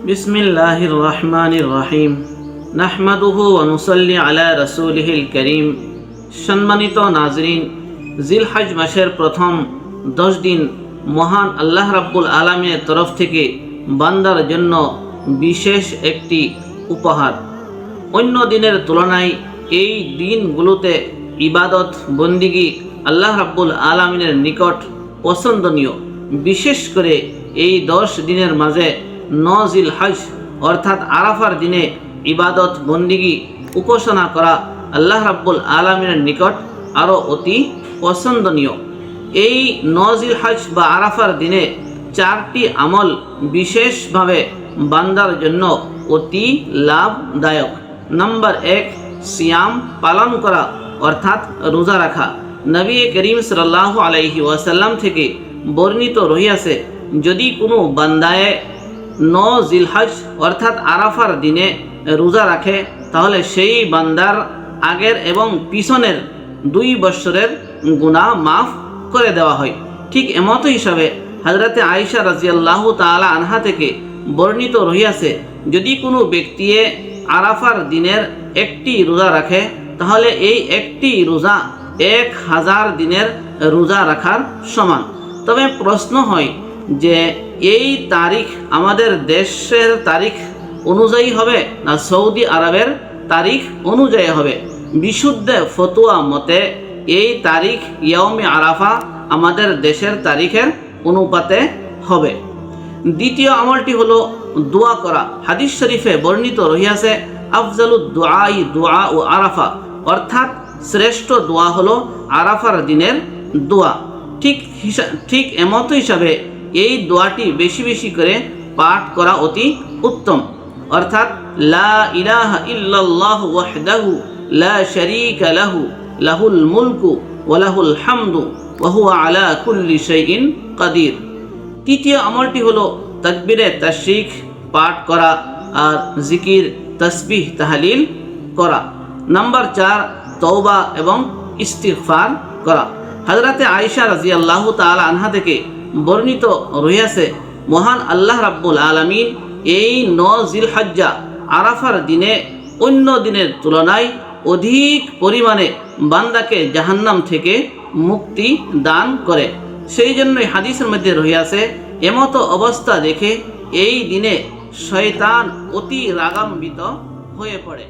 بسم الله الرحمن الرحيم نحمده ونصلي على رسوله الكريم সম্মানিত নাজরিন জিলহজ মাসের প্রথম দশ দিন মহান আল্লাহ রাব্বুল আলমের তরফ থেকে বান্দার জন্য বিশেষ একটি উপহার অন্য দিনের তুলনায় এই দিনগুলোতে ইবাদত বন্দিগি আল্লাহ রাব্বুল আলমিনের নিকট পছন্দনীয় বিশেষ করে এই দশ দিনের মাঝে নজিল হজ, অর্থাৎ আরাফার দিনে ইবাদত, বন্দিগি, উপাসনা করা আল্লাহ রাব্বুল আলমিনের নিকট আরও অতি পছন্দনীয়। এই নজিল হজ বা আরাফার দিনে চারটি আমল বিশেষভাবে বান্দার জন্য অতি লাভদায়ক। নাম্বার এক, সিয়াম পালন করা, অর্থাৎ রোজা রাখা। নবী করিম সাল্লাহ আলাইহি ওয়াসাল্লাম থেকে বর্ণিত রহিয়াছে, যদি কোনো বান্দায় ন জিলহজ, অর্থাৎ আরাফার দিনে রোজা রাখে, তাহলে সেই বান্দার আগের এবং পিছনের দুই বৎসরের গুণা মাফ করে দেওয়া হয়। ঠিক এমতো হিসাবে হজরতে আয়েশা রাজিয়াল্লাহ তাআলা আনহা থেকে বর্ণিত রহিয়াছে, যদি কোনো ব্যক্তি আরাফার দিনের একটি রোজা রাখে, তাহলে এই একটি রোজা এক হাজার দিনের রোজা রাখার সমান। তবে প্রশ্ন হয় যে এই তারিখ আমাদের দেশের তারিখ অনুযায়ী হবে না সৌদি আরবের তারিখ অনুযায়ী হবে। বিশুদ্ধ ফতুয়া মতে এই তারিখ ইয়মে আরাফা আমাদের দেশের তারিখের অনুপাতে হবে। দ্বিতীয় আমলটি হলো দোয়া করা। হাদিস শরীফে বর্ণিত রহিয়াছে আফজালু দোয়াই দোয়া ও আরাফা। অর্থাৎ শ্রেষ্ঠ দোয়া হলো আরাফার দিনের দোয়া। ঠিক ঠিক এমত হিসাবে এই দোয়াটি বেশি বেশি করে পাঠ করা অতি উত্তম। অর্থাৎ, লা ইলাহা ইল্লাল্লাহ ওয়াহদাহু লা শারীকা লাহু, লাহুল মুলকু ওয়া লাহুল হামদু ওয়া হুয়া আলা কুল্লি শাইইন কাদির। তৃতীয় আমলটি হলো তাকবিরে তাশরিক, পাঠ করা আর জিকির, তসবিহ, তাহলিল করা। নাম্বার চার, তওবা এবং ইস্তিগফার করা। হজরতে আয়েশা রাজিয়াল্লাহু তাআলা আনহা থেকে বর্ণিত রহিয়াছে, মহান আল্লাহ রাব্বুল আলামিন এই ন জিলহজ্জা আরাফার দিনে অন্য দিনের তুলনায় অধিক পরিমাণে বান্দাকে জাহান্নাম থেকে মুক্তি দান করে। সেই জন্যই হাদিসের মধ্যে রহিয়াছে, এমতো অবস্থা দেখে এই দিনে শয়তান অতি রাগাম্বিত হয়ে পড়ে।